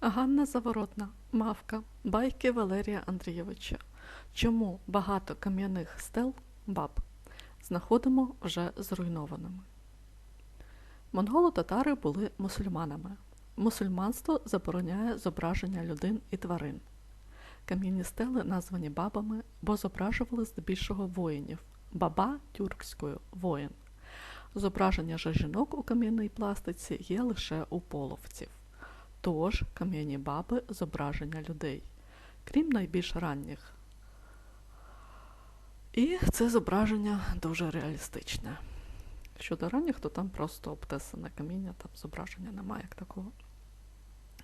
Ганна Заворотна, Мавка, байки Валерія Андрійовича. Чому багато кам'яних стел баб знаходимо вже зруйнованими? Монголо-татари були мусульманами. Мусульманство забороняє зображення людин і тварин. Кам'яні стели названі бабами, бо зображували здебільшого воїнів. Баба тюркською воїн. Зображення же жінок у кам'яній пластиці є лише у половців. Тож кам'яні баби зображення людей, крім найбільш ранніх. І це зображення дуже реалістичне. Щодо ранніх, то там просто обтесане каміння, там зображення немає як такого.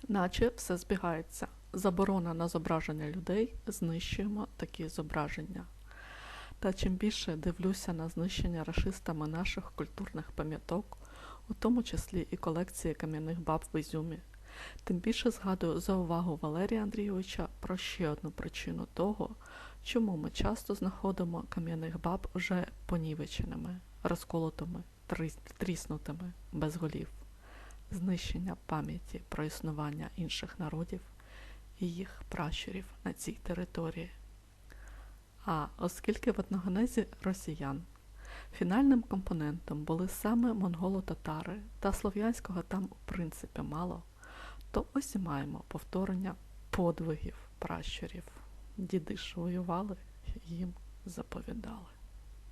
Наче все збігається. Заборона на зображення людей, знищуємо такі зображення. Та чим більше дивлюся на знищення рашистами наших культурних пам'яток, у тому числі і колекції кам'яних баб в Ізюмі, тим більше згадую за увагу Валерія Андрійовича про ще одну причину того, чому ми часто знаходимо кам'яних баб вже понівеченими, розколотими, тріснутими, без голів, знищення пам'яті про існування інших народів і їх пращурів на цій території. А оскільки в етногенезі росіян фінальним компонентом були саме монголо-татари та слов'янського там у принципі мало, то ось і маємо повторення подвигів пращурів. Діди ж воювали, їм заповідали.